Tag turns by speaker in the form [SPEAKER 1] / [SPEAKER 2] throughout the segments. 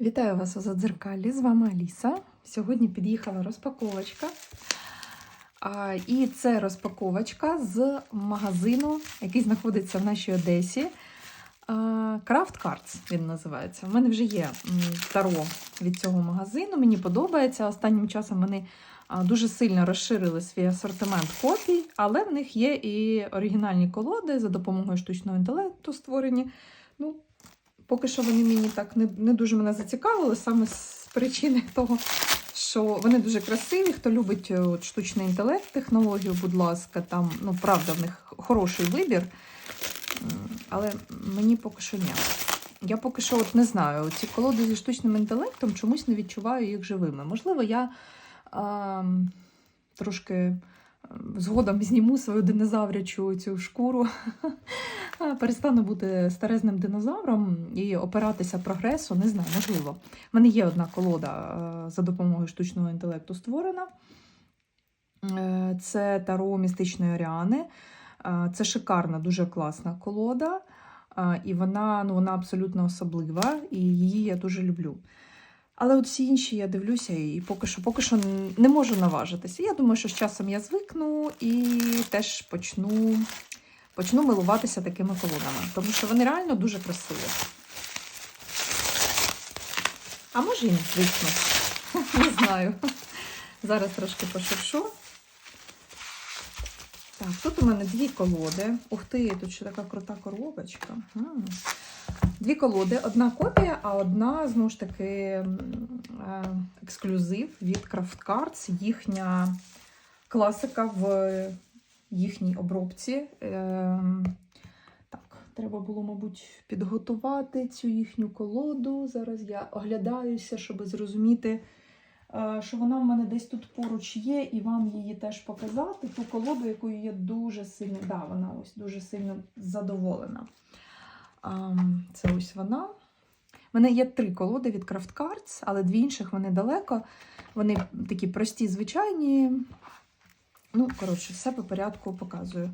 [SPEAKER 1] Вітаю вас у Задзеркалі, з вами Аліса. Сьогодні під'їхала розпаковочка. І це розпаковочка з магазину, який знаходиться в нашій Одесі. Craft Cards він називається. У мене вже є таро від цього магазину. Мені подобається. Останнім часом вони дуже сильно розширили свій асортимент копій, але в них є і оригінальні колоди за допомогою штучного інтелекту створені. Ну, Поки що вони мені так не, не дуже мене зацікавили, саме з причини того, що вони дуже красиві. Хто любить е, от, штучний інтелект, технологію, будь ласка, там, ну, правда, в них хороший вибір. Але мені поки що ні. Я поки що от не знаю, ці колоди зі штучним інтелектом чомусь не відчуваю їх живими. Можливо, я а, трошки згодом зніму свою динозаврячу цю шкуру, перестану бути старезним динозавром і опиратися прогресу, не знаю, можливо. У мене є одна колода е, за допомогою штучного інтелекту створена. Е, Це таро містичної Оріани. Е, Це шикарна, дуже класна колода. І вона, ну, вона абсолютно особлива, і її я дуже люблю. Але от всі інші я дивлюся і поки що, поки що не можу наважитися. Я думаю, що з часом я звикну і теж почну, почну милуватися такими колодами, тому що вони реально дуже красиві. А може і не звикну. Не знаю. Зараз трошки пошуршу. Так, тут у мене дві колоди. Ух ти, тут ще така крута коробочка. Дві колоди, одна копія, а одна, знову ж таки, е, ексклюзив від Craft Cards, їхня класика в їхній обробці. Ем, Так, треба було, мабуть, підготувати цю їхню колоду. Зараз я оглядаюся, щоб зрозуміти, е, що вона в мене десь тут поруч є, і вам її теж показати. Ту колоду, якою я дуже сильно, да, вона ось дуже сильно задоволена. Це ось вона. У мене є три колоди від Craft Cards, але дві інших вони далеко. Вони такі прості, звичайні. Ну, коротше, все по порядку показую.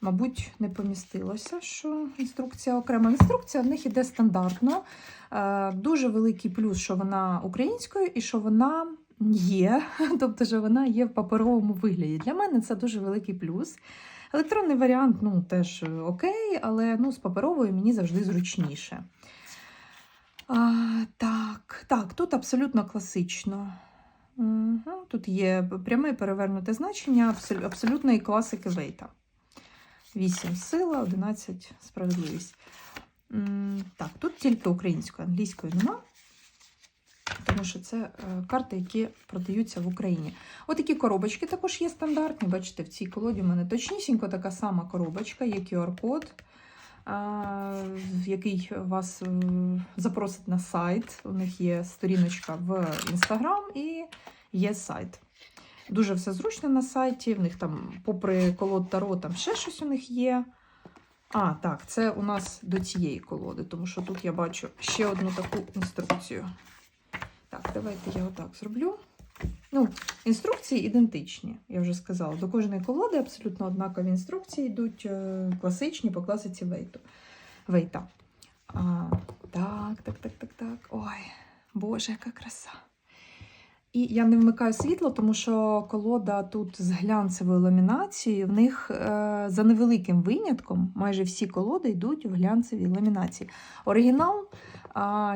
[SPEAKER 1] Мабуть, не помістилося, що інструкція окрема. Інструкція в них іде стандартно. Е, Дуже великий плюс, що вона українською і що вона є, тобто, що вона є в паперовому вигляді. Для мене це дуже великий плюс. Електронний варіант ну, теж окей, але ну, з паперовою мені завжди зручніше. А, так, так, тут абсолютно класично. Угу. Тут є пряме перевернуте значення абсолютної класики Вейта. 8 сила, 11 справедливість. Так, тут тільки українською, англійською нема. Тому що це е, карти, які продаються в Україні. Отакі коробочки також є стандартні. Бачите, в цій колоді в мене точнісінько така сама коробочка, є QR-код, який вас запросить на сайт. У них є сторіночка в Instagram і є сайт. Дуже все зручно на сайті. В них там, попри колод Таро, там ще щось у них є. А, так, це у нас до цієї колоди, тому що тут я бачу ще одну таку інструкцію. Так, давайте я отак зроблю. Ну, інструкції ідентичні, я вже сказала. До кожної колоди абсолютно однакові інструкції йдуть е, класичні по класиці Вейту. Вейта. А, так, так, так, так, так. Ой, Боже, яка краса. І я не вмикаю світло, тому що колода тут з глянцевою ламінацією. В них е, за невеликим винятком майже всі колоди йдуть в глянцевій ламінації. Оригінал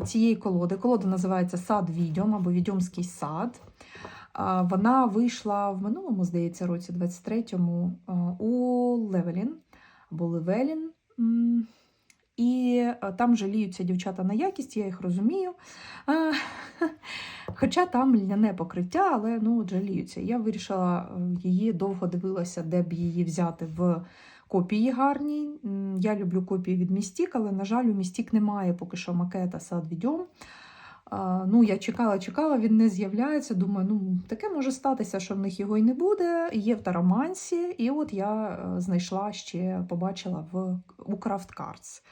[SPEAKER 1] цієї колоди, колода називається Сад Відьом або Відьомський сад. Вона вийшла в минулому, здається, році 23-му а, у Левелін або Левелін. І там жаліються дівчата на якість, я їх розумію. Хоча там льняне покриття, але ну, от жаліються. Я вирішила е, її довго дивилася, де б її взяти в копії гарній. Я люблю копії від Містік, але, на жаль, у Містік немає поки що макета сад відьом. Ну, я чекала, чекала, він не з'являється. Думаю, ну таке може статися, що в них його й не буде. Є в Таромансі, і от я е, знайшла ще, побачила в у Craft Cards.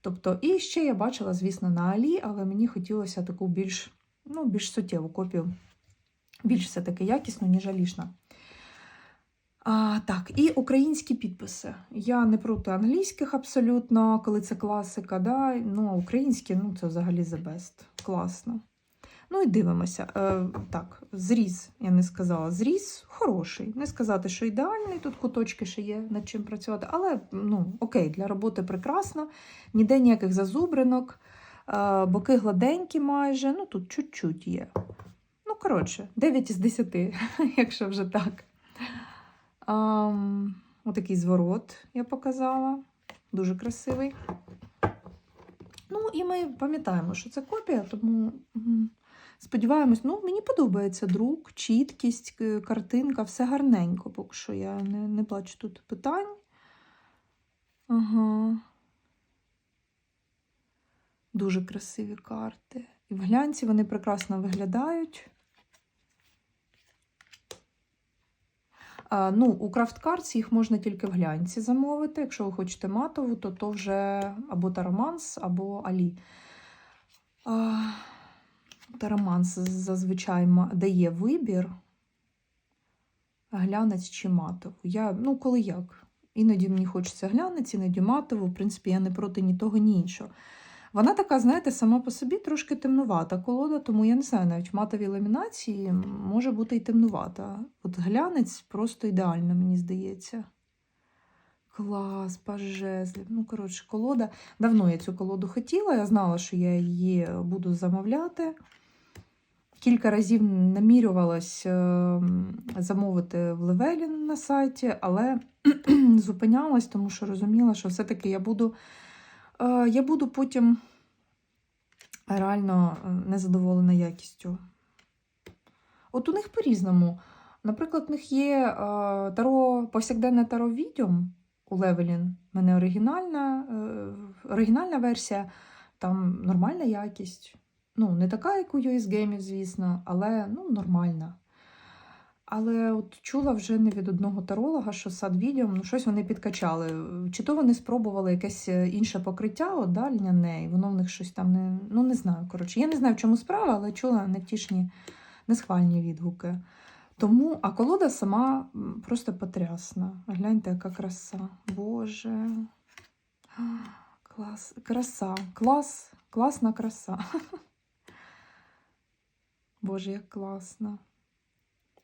[SPEAKER 1] Тобто, і ще я бачила, звісно, на Алі, але мені хотілося таку більш, ну, більш суттєву копію, більш все-таки якісну, ніж алішна. А, так, і українські підписи. Я не проти англійських абсолютно, коли це класика. Да? Ну, українські ну, це взагалі the best. Класно. Ну і дивимося. Е, так, зріз, я не сказала. Зріз хороший. Не сказати, що ідеальний, тут куточки ще є над чим працювати, але ну, окей, для роботи прекрасно. Ніде ніяких зазубринок, е, боки гладенькі майже, ну тут чуть-чуть є. Ну, коротше, 9 із 10, якщо вже так. Ам, отакий зворот я показала. Дуже красивий. Ну, і ми пам'ятаємо, що це копія, тому сподіваємось, ну, мені подобається друк, чіткість, картинка, все гарненько, поки що я не, не бачу тут питань. Ага. Дуже красиві карти. І в глянці вони прекрасно виглядають. А, ну, у Cards їх можна тільки в глянці замовити. Якщо ви хочете матову, то то вже або Тароманс, або Алі. Тароманс зазвичай дає вибір глянець чи матову. Я, ну, коли як. Іноді мені хочеться глянець, іноді матову. В принципі, я не проти ні того, ні іншого. Вона така, знаєте, сама по собі трошки темнувата колода, тому я не знаю, навіть в матовій ламінації може бути і темнувата. От глянець просто ідеально, мені здається. Клас, паж. Ну, коротше, колода. Давно я цю колоду хотіла, я знала, що я її буду замовляти. Кілька разів намірювалась е, замовити в Левелін на сайті, але зупинялась, тому що розуміла, що все-таки я буду я буду потім реально е, незадоволена якістю. От у них по-різному. Наприклад, у них є е, таро, повсякденне таро відьом у Левелін. У мене оригінальна, е, оригінальна версія, там нормальна якість. Ну, не така, як у US Games, звісно, але ну, нормальна. Але от чула вже не від одного таролога, що сад відьом, ну щось вони підкачали. Чи то вони спробували якесь е, інше покриття, от, да, льняне, і воно в них щось там не. Ну, не знаю. Коротше, я не знаю, в чому справа, але чула невтішні, несхвальні відгуки. Тому, а колода сама просто потрясна. Гляньте, яка краса. Боже. Клас, краса, клас, класна краса. Боже, як класно.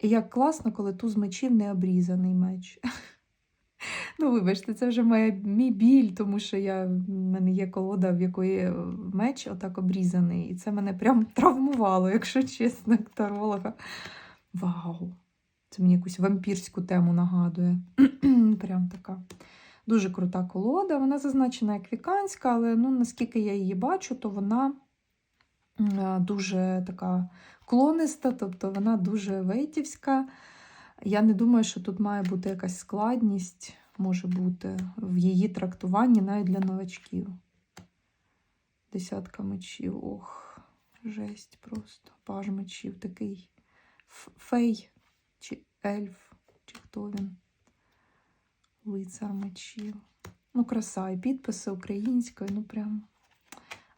[SPEAKER 1] Як класно, коли туз мечів не обрізаний меч. Ну, вибачте, це вже моя, мій біль, тому що я, в мене є колода, в якої е, меч отак обрізаний. І це мене прям травмувало, якщо чесно, як таролога. Вау! Це мені якусь вампірську тему нагадує. прям така. Дуже крута колода. Вона зазначена як віканська, але ну, наскільки я її бачу, то вона дуже така клониста, тобто вона дуже вейтівська. Я не думаю, що тут має бути якась складність, може бути в її трактуванні навіть для новачків. Десятка мечів, ох, жесть просто. Паж мечів, такий фей чи ельф, чи хто він. Лицар мечів. Ну, краса, і підписи українською, ну прям.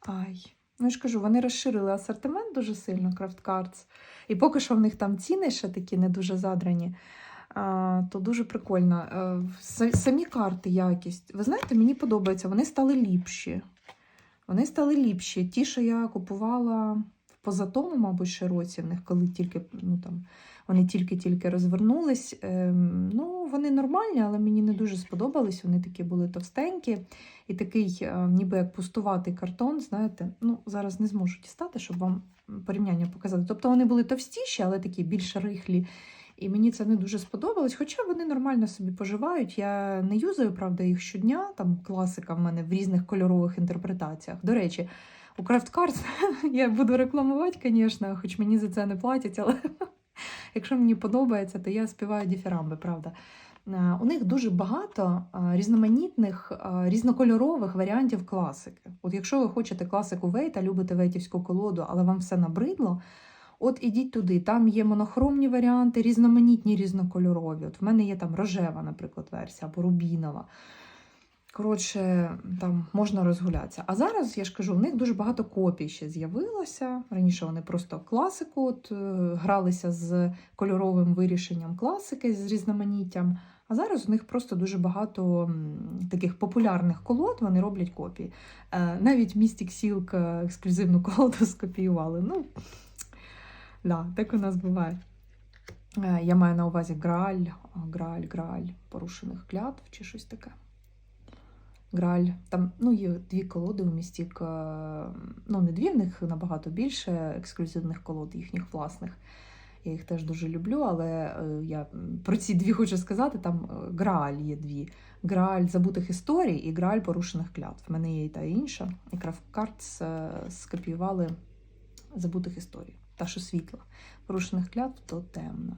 [SPEAKER 1] Ай. Ну, я ж кажу, вони розширили асортимент дуже сильно, Craft Cards. І поки що в них там ціни ще такі не дуже задрані, то дуже прикольно. Е, Самі карти, якість. Ви знаєте, мені подобається, вони стали ліпші. Вони стали ліпші. Ті, що я купувала в позатому, мабуть, ще році, в них коли тільки ну, там, вони тільки-тільки розвернулись. Ем, ну, вони нормальні, але мені не дуже сподобались. Вони такі були товстенькі. І такий, е, ніби як пустуватий картон, знаєте, ну, зараз не зможу дістати, щоб вам порівняння показати. Тобто вони були товстіші, але такі більш рихлі. І мені це не дуже сподобалось, хоча вони нормально собі поживають. Я не юзаю, правда, їх щодня. Там класика в мене в різних кольорових інтерпретаціях. До речі, у Craft я буду рекламувати, звісно, хоч мені за це не платять, але якщо мені подобається, то я співаю діфірамби, правда. У них дуже багато різноманітних, різнокольорових варіантів класики. От якщо ви хочете класику Вейта, любите вейтівську колоду, але вам все набридло, от ідіть туди. Там є монохромні варіанти, різноманітні, різнокольорові. От в мене є там рожева, наприклад, версія або рубінова. Коротше, там можна розгулятися. А зараз, я ж кажу, в них дуже багато копій ще з'явилося. Раніше вони просто класику от, е, гралися з кольоровим вирішенням класики з різноманіттям. А зараз у них просто дуже багато таких популярних колод, вони роблять копії. Е, Навіть Mystic Silk е, ексклюзивну колоду скопіювали. Ну, да, так у нас буває. Я маю на увазі Грааль, Грааль, Грааль порушених клятв чи щось таке. Грааль. Там ну, є дві колоди у Містік. е, Ну, не дві, в них набагато більше ексклюзивних колод, їхніх власних. Я їх теж дуже люблю, але е, я про ці дві хочу сказати: там е, Грааль є дві. Грааль забутих історій і Грааль порушених клятв. В мене є і та інша. І Крафткартс скопіювали забутих історій. Та, що світла. Порушених клятв, то темна.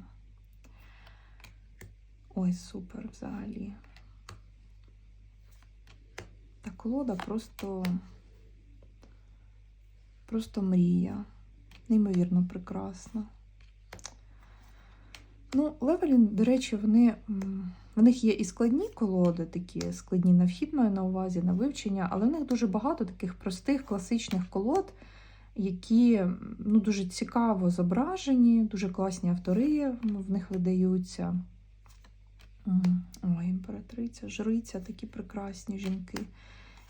[SPEAKER 1] Ой, супер взагалі. Та колода просто. Просто мрія. Неймовірно прекрасна. Ну, Левелін, до речі, вони, в них є і складні колоди, такі складні на вхід маю на увазі, на вивчення, але в них дуже багато таких простих класичних колод, які ну, дуже цікаво зображені, дуже класні автори в них видаються. М, Ой, імператриця, жриця, такі прекрасні жінки.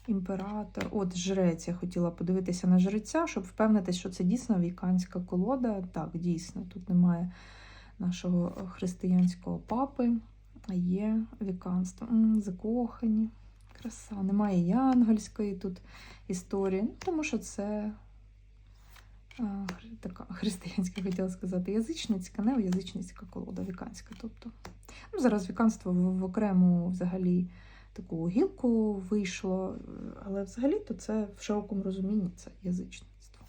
[SPEAKER 1] Імператор. От жрець, я хотіла подивитися на жреця, щоб впевнитися, що це дійсно віканська колода. Так, дійсно, тут немає нашого християнського папи, а є віканство. М, Закохані. Краса. Немає янгольської тут історії, ну, тому що це така християнська, хотіла сказати, язичницька, не язичницька колода, віканська. Тобто. Ну, зараз віканство в, окрему взагалі таку гілку вийшло, але взагалі то це в широкому розумінні це язичництво.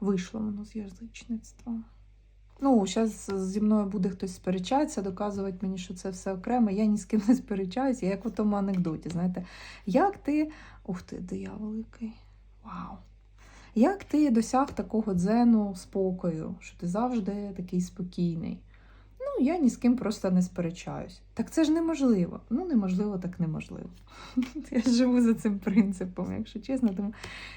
[SPEAKER 1] Вийшло воно з язичництва. Ну, зараз зі мною буде хтось сперечатися, доказувати мені, що це все окремо. Я ні з ким не сперечаюся, як у тому анекдоті. Знаєте, як ти. Ух ти, диявол який. Вау! Як ти досяг такого дзену спокою, що ти завжди такий спокійний? Ну, я ні з ким просто не сперечаюсь. Так це ж неможливо. Ну, неможливо, так неможливо. Я живу за цим принципом, якщо чесно. Тому,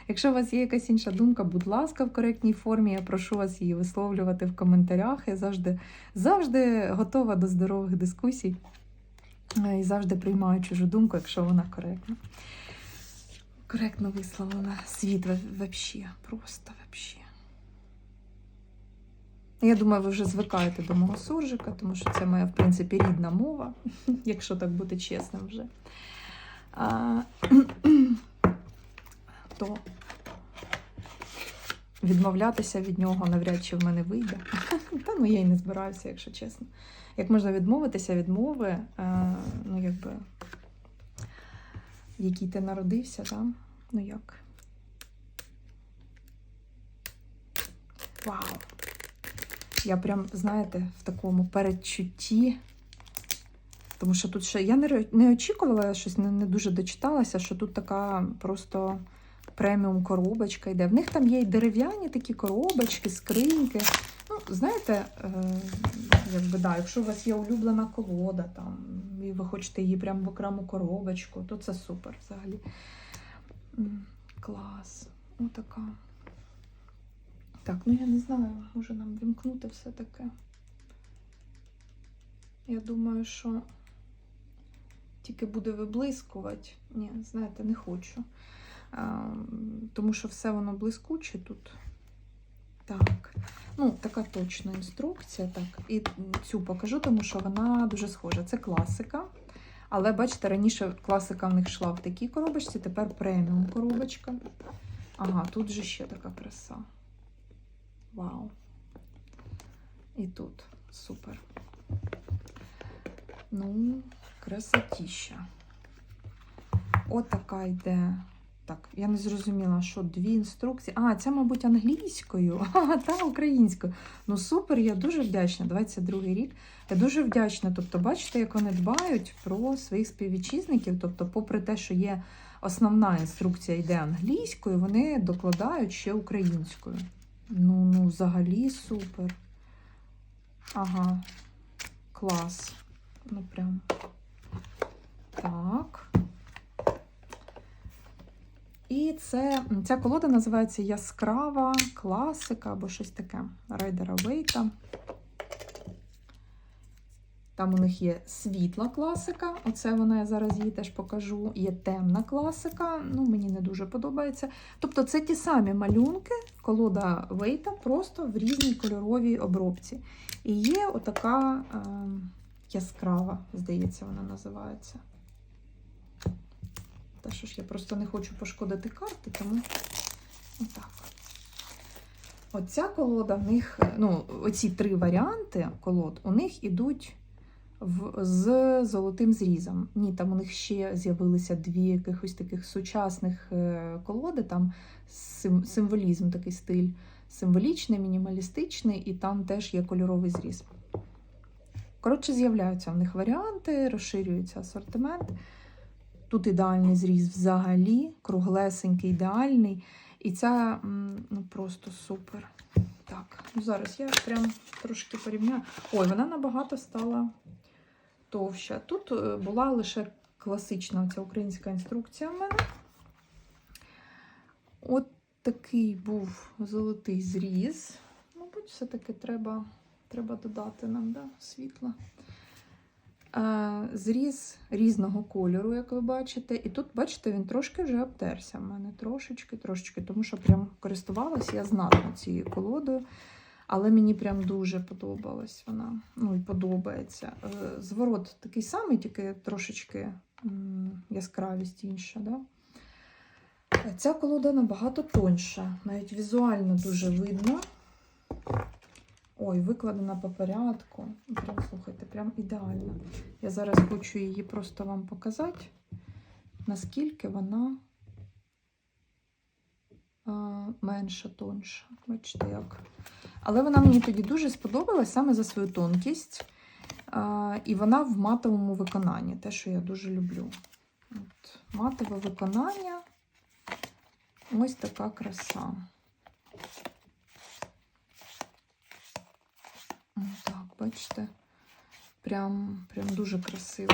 [SPEAKER 1] якщо у вас є якась інша думка, будь ласка, в коректній формі, я прошу вас її висловлювати в коментарях. Я завжди, завжди готова до здорових дискусій е, і завжди приймаю чужу думку, якщо вона коректна. Коректно висловлена. Світ взагалі, просто взагалі. Я думаю, ви вже звикаєте до мого суржика, тому що це моя, в принципі, рідна мова, якщо так бути чесним вже. А, то відмовлятися від нього навряд чи в мене вийде. Та ну я й не збираюся, якщо чесно. Як можна відмовитися від мови, е, ну якби, в якій ти народився, да? ну як? Вау! Я прям, знаєте, в такому передчутті. Тому що тут ще я не, очікувала, я щось не, не дуже дочиталася, що тут така просто преміум коробочка йде. В них там є й дерев'яні такі коробочки, скриньки. Ну, знаєте, е, якби, да, якщо у вас є улюблена колода, там, і ви хочете її прямо в окрему коробочку, то це супер взагалі. Клас. Отака. Так, ну я не знаю, може нам вимкнути все таке. Я думаю, що тільки буде виблискувати. Ні, знаєте, не хочу. Тому що все воно блискуче тут. Так, ну, така точна інструкція. Так, і цю покажу, тому що вона дуже схожа. Це класика. Але бачите, раніше класика в них йшла в такій коробочці, тепер преміум коробочка. Ага, тут же ще така краса. Вау. І тут супер. Ну, красотіща. От йде. Так, я не зрозуміла, що дві інструкції. А, це, мабуть, англійською, а, та українською. Ну, супер, я дуже вдячна. 22-й рік. Я дуже вдячна. Тобто, бачите, як вони дбають про своїх співвітчизників. Тобто, попри те, що є основна інструкція йде англійською, вони докладають ще українською. Ну, ну, взагалі супер. Ага, клас. Ну, прям. Так. І це, ця колода називається Яскрава класика або щось таке. Райдера Вейта. Там у них є світла класика, оце вона я зараз її теж покажу. Є темна класика, ну мені не дуже подобається. Тобто це ті самі малюнки, колода Вейта, просто в різній кольоровій обробці. І є отака е, яскрава, здається, вона називається. Та що ж я просто не хочу пошкодити карти, тому отак. Оця колода в них, ну, оці три варіанти колод, у них ідуть в, з золотим зрізом. Ні, там у них ще з'явилися дві якихось таких сучасних е, колоди, там сим, символізм, такий стиль символічний, мінімалістичний, і там теж є кольоровий зріз. Коротше, з'являються в них варіанти, розширюється асортимент. Тут ідеальний зріз взагалі, круглесенький, ідеальний. І ця ну, просто супер. Так, ну зараз я прям трошки порівняю. Ой, вона набагато стала товща. Тут е, була лише класична ця українська інструкція в мене. От такий був золотий зріз. Мабуть, все-таки треба, треба додати нам да, світла. Зріз різного кольору, як ви бачите. І тут, бачите, він трошки вже обтерся в мене. Трошечки, трошечки, тому що прям користувалася я знатно цією колодою. Але мені прям дуже подобалась вона. Ну і подобається. Е, Зворот такий самий, тільки трошечки яскравість інша. Да? Ця колода набагато тоньша, навіть візуально дуже видно. Ой, викладена по порядку. Прям слухайте, прям ідеально. Я зараз хочу її просто вам показати, наскільки вона а, менша, тонша. Бачите, як. Але вона мені тоді дуже сподобалась саме за свою тонкість. А, і вона в матовому виконанні, те, що я дуже люблю. От, матове виконання. Ось така краса. Так, бачите, прям, прям дуже красиво.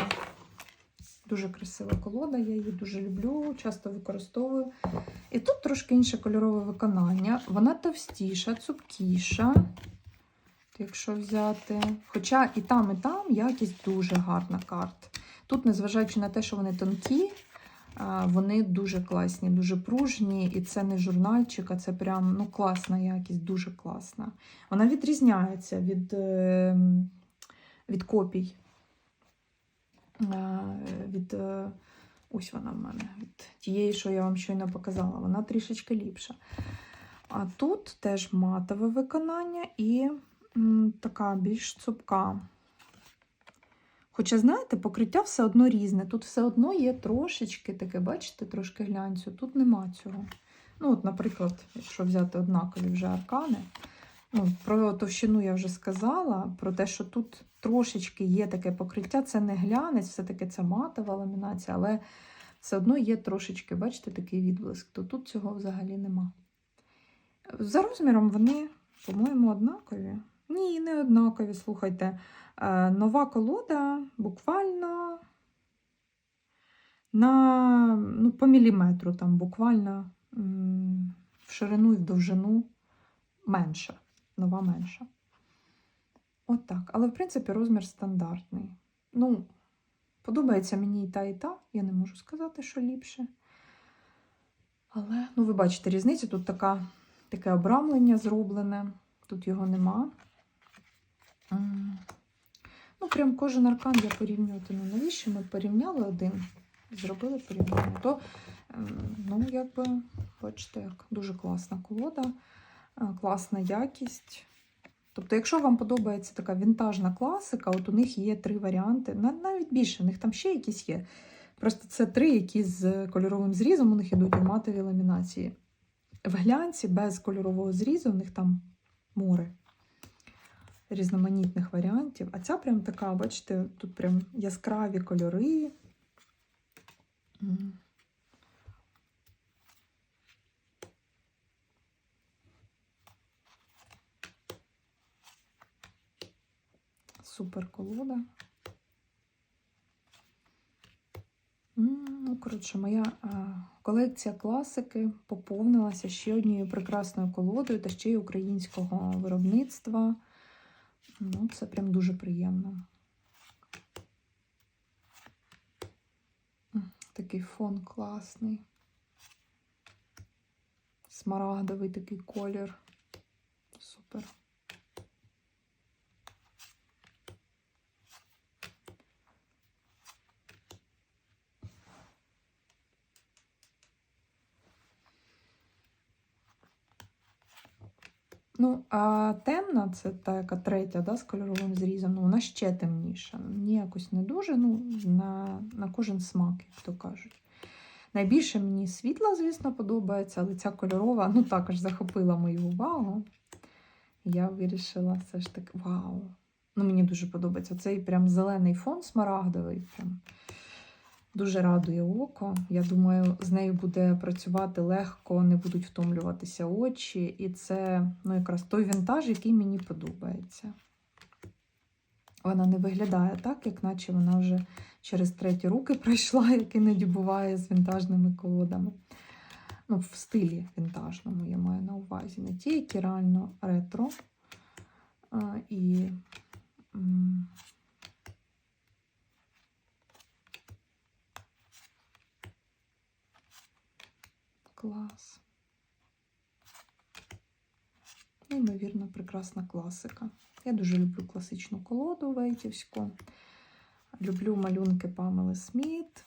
[SPEAKER 1] Дуже красива колода, я її дуже люблю, часто використовую. І тут трошки інше кольорове виконання. Вона товстіша, цупкіша, якщо взяти. Хоча і там, і там якість дуже гарна карт. Тут, незважаючи на те, що вони тонкі, вони дуже класні, дуже пружні, і це не журнальчик, а це прям ну, класна якість, дуже класна. Вона відрізняється від, е, від копій. Від, е, ось вона в мене, від тієї, що я вам щойно показала, вона трішечки ліпша. А тут теж матове виконання і така більш цупка. Хоча, знаєте, покриття все одно різне. Тут все одно є трошечки таке, бачите, трошки глянцю. Тут нема цього. Ну, от, наприклад, якщо взяти однакові вже аркани, ну, про товщину я вже сказала, про те, що тут трошечки є таке покриття, це не глянець, все-таки це матова ламінація, але все одно є трошечки, бачите, такий відблиск. То тут цього взагалі нема. За розміром вони, по-моєму, однакові. Ні, не однакові, слухайте. Е, Нова колода буквально на, ну, по міліметру, там буквально в ширину і в довжину менша. Нова менша. От так. Але, в принципі, розмір стандартний. Ну, подобається мені і та, і та. Я не можу сказати, що ліпше. Але, ну, ви бачите різницю. Тут така, таке обрамлення зроблене, тут його нема. Ну, прям кожен аркан я порівнювати не навіщо. Ми порівняли один, зробили порівняння. То, ем, ну, якби, бачите, як дуже класна колода, е, класна якість. Тобто, якщо вам подобається така вінтажна класика, от у них є три варіанти, навіть більше, у них там ще якісь є. Просто це три, які з кольоровим зрізом у них ідуть у матовій ламінації. В глянці без кольорового зрізу у них там море різноманітних варіантів. А ця прям така, бачите, тут прям яскраві кольори. Супер колода. Ну, коротше, моя колекція класики поповнилася ще однією прекрасною колодою та ще й українського виробництва. Ну, Це прям дуже приємно. Такий фон класний. Смарагдовий такий колір. Супер. Ну, а темна, це така третя, да, з кольоровим зрізом, ну, вона ще темніша. Мені якось не дуже, ну, на, на кожен смак, як то кажуть. Найбільше мені світла, звісно, подобається, але ця кольорова, ну, також захопила мою увагу. Я вирішила все ж таки, вау! Ну, мені дуже подобається. Цей прям зелений фон смарагдовий. Прям дуже радує око. Я думаю, з нею буде працювати легко, не будуть втомлюватися очі. І це ну, якраз той вінтаж, який мені подобається. Вона не виглядає так, як наче вона вже через треті руки пройшла, як іноді буває з вінтажними колодами. Ну, в стилі вінтажному я маю на увазі. Не ті, які реально ретро. І клас. Неймовірно, прекрасна класика. Я дуже люблю класичну колоду Вейтівську. Люблю малюнки Памели Сміт.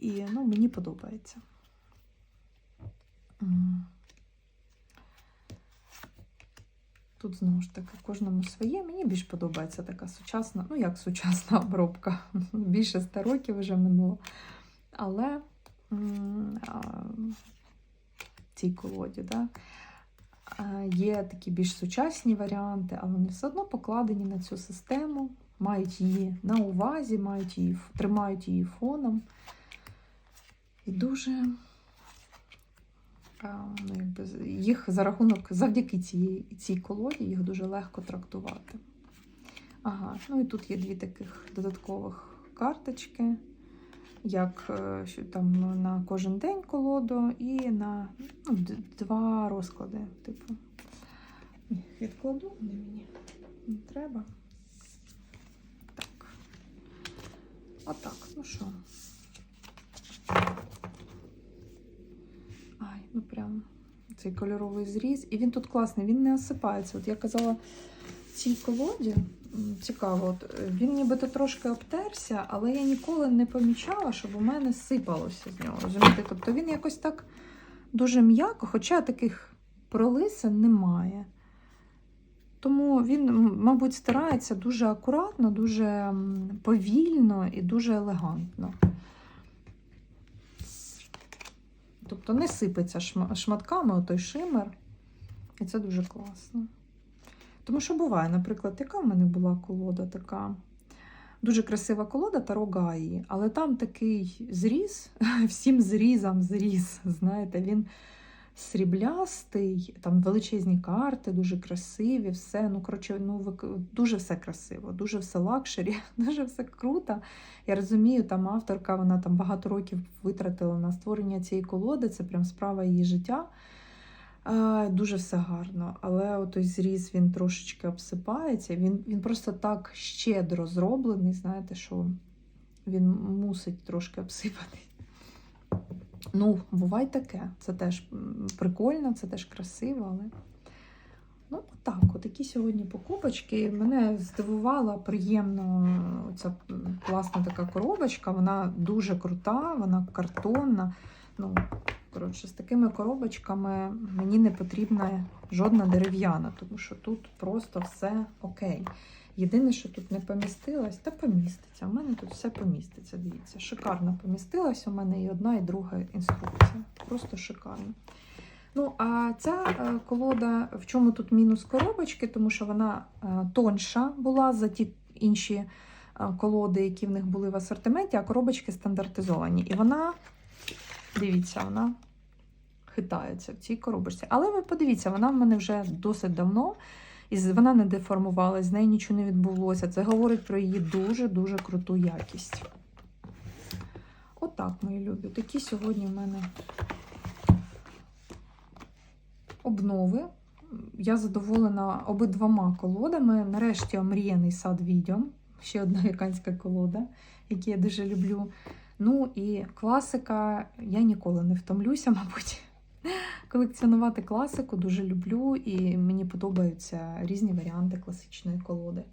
[SPEAKER 1] І ну, мені подобається. Тут знову ж таки кожному своє. Мені більш подобається така сучасна, ну як сучасна обробка. Більше 100 років вже минуло. Але цій колоді, да, є такі більш сучасні варіанти, але вони все одно покладені на цю систему, мають її на увазі, мають її, тримають її фоном. І дуже ну, якби, їх за рахунок, завдяки цій, цій колоді, їх дуже легко трактувати. Ага, ну і тут є дві таких додаткових карточки, як е, що там на кожен день колоду і на ну, два розклади. Типу. Відкладу вони мені не треба. Так. Отак, ну що. Ай, ну прям цей кольоровий зріз. І він тут класний, він не осипається. От я казала, цій колоді цікаво, от е, він нібито трошки обтерся, але я ніколи не помічала, щоб у мене сипалося з нього. Розумієте? Тобто він якось так дуже м'яко, хоча таких пролисин немає. Тому він, мабуть, старається дуже акуратно, дуже повільно і дуже елегантно. Тобто не сипеться шматками той шимер. І це дуже класно. Тому що буває, наприклад, яка в мене була колода така. Дуже красива колода Таро Гаї, але там такий зріз, всім зрізам зріз. Знаєте, він сріблястий, там величезні карти, дуже красиві, все. Ну, коротше, ну, дуже все красиво, дуже все лакшері, дуже все круто. Я розумію, там авторка, вона там багато років витратила на створення цієї колоди, це прям справа її життя. Дуже все гарно, але той зріз він трошечки обсипається. Він, він просто так щедро зроблений, знаєте, що він мусить трошки обсипатись. Ну, буває таке. Це теж прикольно, це теж красиво, але. Ну, так, от такі сьогодні покупочки. Мене здивувала приємно ця класна така коробочка. Вона дуже крута, вона картонна. Ну, коротше, з такими коробочками мені не потрібна жодна дерев'яна, тому що тут просто все окей. Єдине, що тут не помістилось, та поміститься. У мене тут все поміститься. Дивіться, шикарно помістилась. У мене і одна, і друга інструкція. Просто шикарно. Ну, а ця е, колода, в чому тут мінус коробочки, тому що вона е, тонша була за ті інші е, колоди, які в них були в асортименті, а коробочки стандартизовані. І вона, дивіться, вона хитається в цій коробочці. Але ви подивіться, вона в мене вже досить давно, і вона не деформувалась, з нею нічого не відбулося. Це говорить про її дуже-дуже круту якість. Отак, мої любі. Такі сьогодні в мене обнови. Я задоволена обидвома колодами. Нарешті омріяний сад відьом. Ще одна яканська колода, яку я дуже люблю. Ну і класика, я ніколи не втомлюся, мабуть. Колекціонувати класику дуже люблю, і мені подобаються різні варіанти класичної колоди.